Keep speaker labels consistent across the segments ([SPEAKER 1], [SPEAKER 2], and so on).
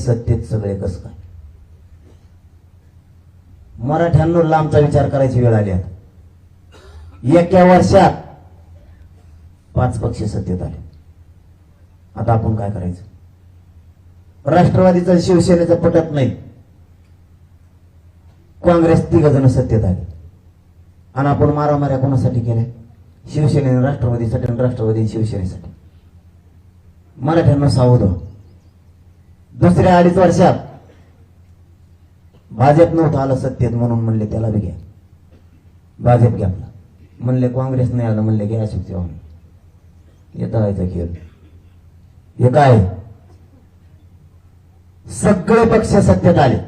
[SPEAKER 1] सत्तेत सगळे कस काय? मराठ्यांना लांबचा विचार करायची वेळ आली आता. एका वर्षात पाच पक्ष सत्तेत आले. आता आपण काय करायचं? राष्ट्रवादीचा शिवसेनेचा पटत नाही. काँग्रेस तिघ जण सत्तेत आले. आणि आपण मारामाऱ्या कोणासाठी केल्या? शिवसेनेने राष्ट्रवादीसाठी आणि राष्ट्रवादी शिवसेनेसाठी. मराठ्यांना सावध दुसऱ्या अडीच वर्षात भाजप नव्हतं आलं सत्तेत म्हणून म्हणले त्याला बी घ्या. भाजप घ्या आपला म्हणले काँग्रेस नाही आलं म्हणले घ्या अशोक चव्हाण. येत व्हायचा खेळ. हे काय? सगळे पक्ष सत्तेत आले.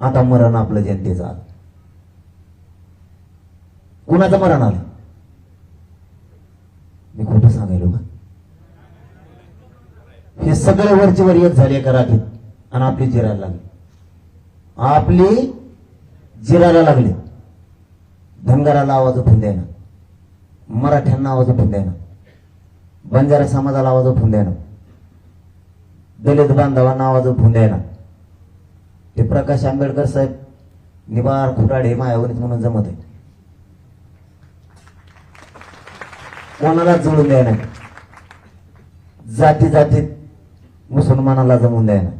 [SPEAKER 1] आता मरण आपलं जनतेचं आलं. कुणाचं मरण आलं मी खोटं सांगायलो का हे सगळे वरचे वर एक झाले एका राखीत आणि आपली जिरायला लागली. आपली जिरायला लागली. धनगराला आवाज उठून द्यायना मराठ्यांना आवाज उठून द्यायना बंजारा समाजाला आवाज उठून द्यायना दलित बांधवांना आवाज उठून द्यायना ते प्रकाश आंबेडकर साहेब निबार हे मायावरीत म्हणून जमत आहे कोणालाच जुळून द्यायना जाती जातीत मुसलमानाला जमून द्यायला.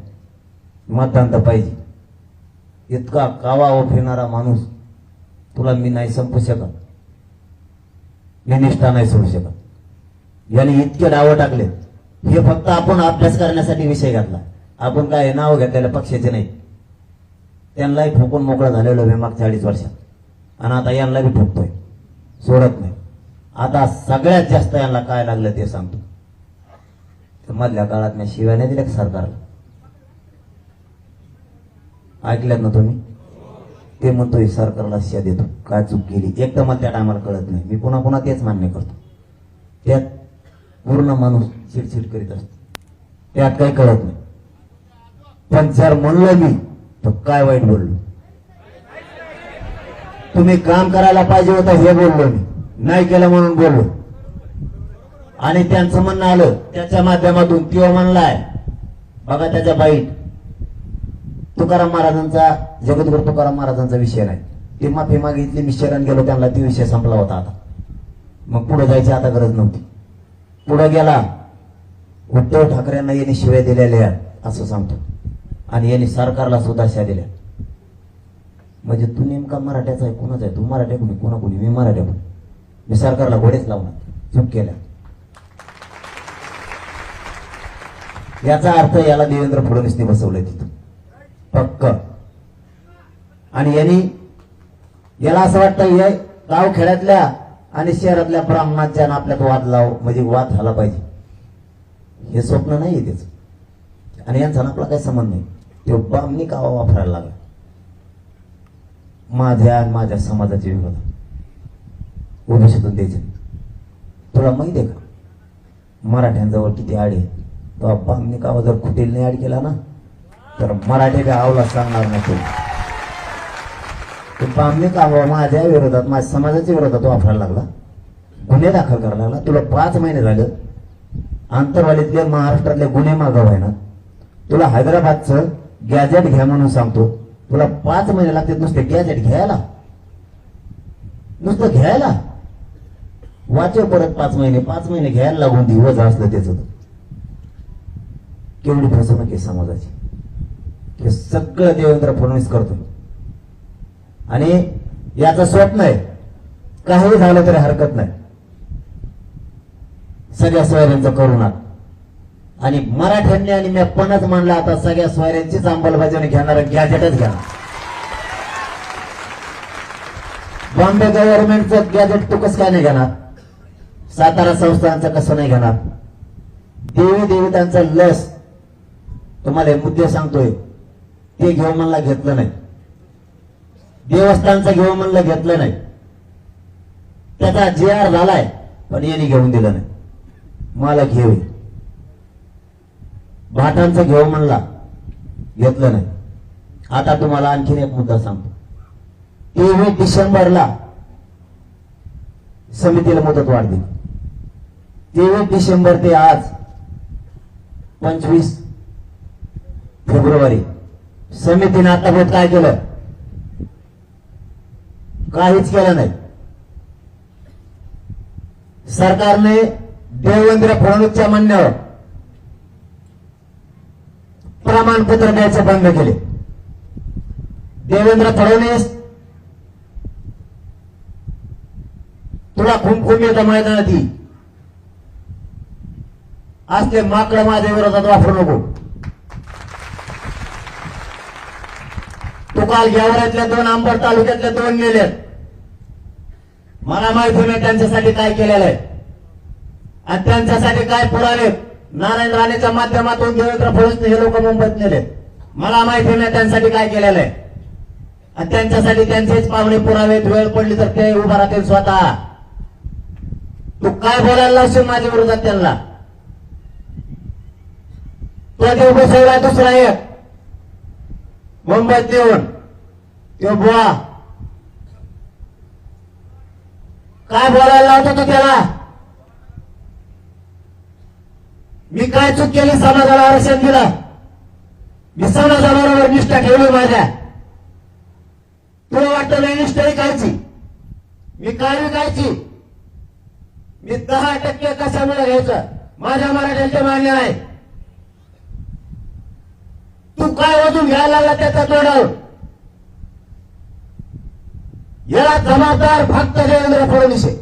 [SPEAKER 1] मतदान पाहिजे. इतका कावा फिरणारा माणूस तुला मी नाही संपू शकत. मी निष्ठा नाही सोडू शकत. याने इतके डावं टाकले. हे फक्त आपण अभ्यास करण्यासाठी विषय घातला. आपण काय नाव घेतलेलं पक्षाचे नाही. त्यांनाही ठोकून मोकळं झालेलो मी मागच्या अडीच वर्षात. आणि आता यांना बी ठोकतोय सोडत नाही. आता सगळ्यात जास्त यांना काय लागलं ते सांगतो. तर मधल्या काळात मी नाही दिल्या सरकारला? ऐकल्यात ना तुम्ही? ते म्हणतोय सरकारला शिया देतो. काय चूक केली? एक तर मला त्या टायमाला कळत नाही. मी पुन्हा पुन्हा तेच मान्य करतो. त्यात पूर्ण माणूस चिडचिड करीत असतो. त्यात काही कळत नाही. पण जर म्हणलं मी तर काय वाईट बोललो? तुम्ही काम करायला पाहिजे होतं हे बोललो मी. नाही केलं म्हणून बोललो. आणि त्यांचं म्हणणं आलं त्याच्या माध्यमातून तो म्हणलाय बघा त्याच्या बाईट. तुकाराम महाराजांचा जगद्गुरु तुकाराम महाराजांचा विषय नाही. ते माफी मागितली मी शरण गेलो त्यांना ती विषय संपला होता आता. मग पुढे जायची आता गरज नव्हती. पुढे गेला उद्धव ठाकरेंना यांनी शिव्या दिलेल्या असं सांगतो. आणि यांनी सरकारला सुद्धा दिल्या. म्हणजे तू नेमका मराठ्याचा आहे कोणाचा आहे? तू मराठ्या कोणी कोणा कोणी मी मराठ्या कोणी मी सरकारला घोडेच लावणार चूक केल्या. याचा अर्थ याला देवेंद्र फडणवीसने बसवलंय तिथं. पक्क. आणि यांनी याला असं वाटतं हे गाव खेड्यातल्या आणि शहरातल्या ब्राह्मणांच्या आपल्यात वाद लाव म्हणजे वाद झाला पाहिजे. हे स्वप्न नाही त्याचं. आणि यांचा आपला काही संबंध नाही. तो ब्राह्मणी कावा वापरायला लागला. माझ्या आणि माझ्या समाजाचे विरोधात ओबीसीतून द्यायचे. तुला माहिती आहे का? मराठ्यांजवळ किती आडे तो अब्बांनी का जर खुटीलने ऍड केला ना? तर मराठी बी आवला सांगणार नाही तो. बामणी कावा माझ्या विरोधात माझ्या समाजाच्या विरोधात वापरायला लागला? गुन्हे दाखल करायला लागला? तुला पाच महिने झालं. आंतरवालीतले महाराष्ट्रातले गुन्हे मागव आहे ना तुला हैदराबादचं गॅजेट घ्या म्हणून सांगतो. तुला पाच महिने लागतात नुसते गॅजेट घ्यायला. नुसतं घ्यायला. वाचव परत पाच महिने पाच महिने घ्यायला लागून दिवस असलं त्याचं. केवढी फसवणूक आहे समाजाची. हे सगळं देवेंद्र फडणवीस करतो. आणि याचं स्वप्न आहे काही झालं तरी हरकत नाही. सगळ्या सोयऱ्यांचं करुणात आणि मराठ्यांनी आणि मी पणच म्हणलं आता सगळ्या सोयऱ्यांचीच अंमलबजावणी घेणार गॅजेटच घ्या बॉम्बे गव्हर्नमेंटचं गॅजेट तू कसं काय नाही घेणार? सातारा संस्थांचं कसं नाही घेणार? देवी देवतांचं लस तुम्हाला हे मुद्दे सांगतोय. ते घेऊ म्हणला घेतलं नाही. देवस्थानचं घेऊ म्हणलं घेतलं नाही. त्याचा जे आर झालाय पण यांनी घेऊन दिलं नाही. मला घेऊ भाटांचं घेऊ म्हणला घेतलं नाही. आता तुम्हाला आणखीन एक मुद्दा सांगतो. तेवीस डिसेंबरला समितीला मुदत वाढ दिली तेवीस डिसेंबर ते आज पंचवीस फेब्रुवारी. समितीने आतापर्यंत काय केलं? काहीच केलं नाही. सरकारने देवेंद्र फडणवीसच्या म्हणण्यावर प्रमाणपत्र द्यायचे बंद केले. देवेंद्र फडणवीस तुला खुमखुम येतं मैदानात ही असले माकडं माझ्या विरोधात वापरू नको. तू काल गेवरातल्या दोन अंबड तालुक्यातल्या दोन नेले मला माहिती नाही त्यांच्यासाठी काय केलेलं आहे. आणि त्यांच्यासाठी काय पुरावे नारायण राणेच्या माध्यमातून देवेंद्र फडणवीस हे लोक मुंबईत नेले. मला माहिती नाही त्यांच्यासाठी काय केलेलं आहे. आणि त्यांच्यासाठी त्यांचेच पाहुणे पुरावेत वेळ पडली तर ते उभा राहतील स्वतः. तू काय बोलायला लावशील माझ्या विरोधात त्यांना? तो देव बसवला दुसरा एक. मुंबईत येऊन तो बुवा. काय बोलायला लावतो तो त्याला? मी काय चूक केली समाजाला आरक्षण दिलं? मी समाजाबरोबर निष्ठा ठेवली माझ्या. तुला वाटतं नाही निष्ठा विकायची? मी काय विकायची? मी दहा टक्के कशामुळे घ्यायचं? माझ्या मराठ्यांचे मान्य आहे. तू काय वजून घ्यायला लागला त्याचा तोडावर? याला जबाबदार फक्त देवेंद्र फडणवीस आहे.